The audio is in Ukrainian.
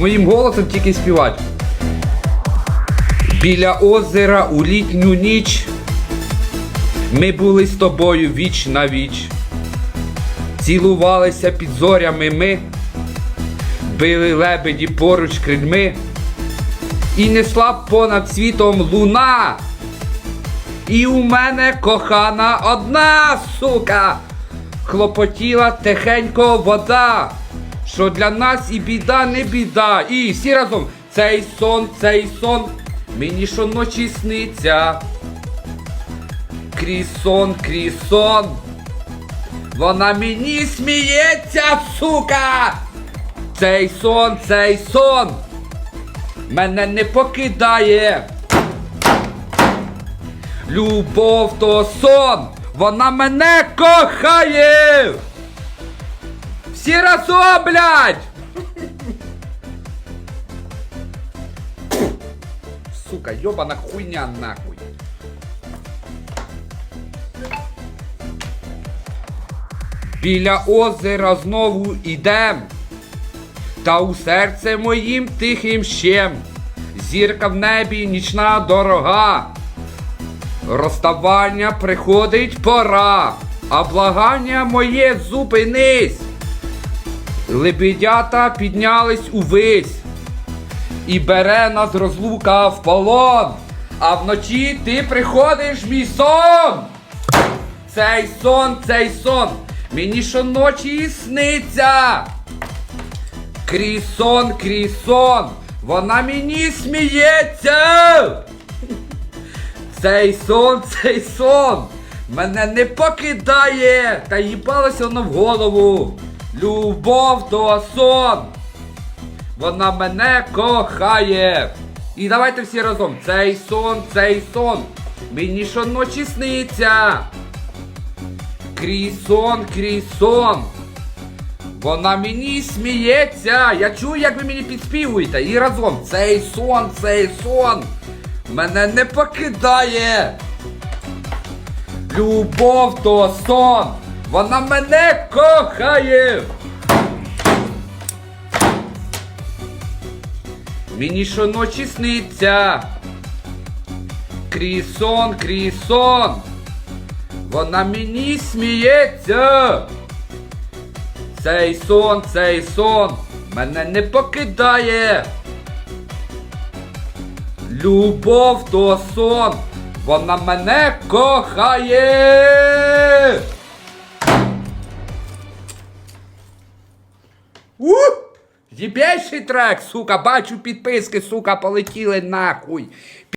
моїм голосом тільки співати. Біля озера у літню ніч ми були з тобою віч на віч. Цілувалися під зорями ми, били лебеді поруч крильми, і несла понад світом луна. І у мене кохана одна сука, хлопотіла тихенько вода, що для нас і біда, не біда. І всі разом цей сон, цей сон, мені щоночі сниться. Крізь сон, крізь сон. Вона мені сміється, сука! Цей сон, цей сон мене не покидає. Любов то сон, вона мене кохає. Всі разом, блядь! Сука, йобана хуйня нахуй. Біля озера знову ідем, та у серце моїм тихим щем. Зірка в небі нічна дорога. Розставання приходить пора, а благання моє зупинись. Лебедята піднялись увись, і бере нас розлука в полон. А вночі ти приходиш в мій сон. Цей сон, цей сон, мені щоночі сниться. Крізь сон, крізь сон, вона мені сміється. Цей сон, цей сон мене не покидає, та їбалося воно в голову. Любов то сон. Вона мене кохає. І давайте всі разом. Цей сон, цей сон. Мені щоночі сниться. Крізь сон, крізь сон. Вона мені сміється. Я чую, як ви мені підспівуєте. І разом. Цей сон, цей сон. Мене не покидає. Любов то сон. Вона мене кохає. Мені щоночі сниться. Крізь сон, крізь сон. Вона мені сміється. Цей сон, цей сон мене не покидає. Любов то сон, вона мене кохає. У! Єбейший трек, сука, бачу підписки, сука, полетіли нахуй.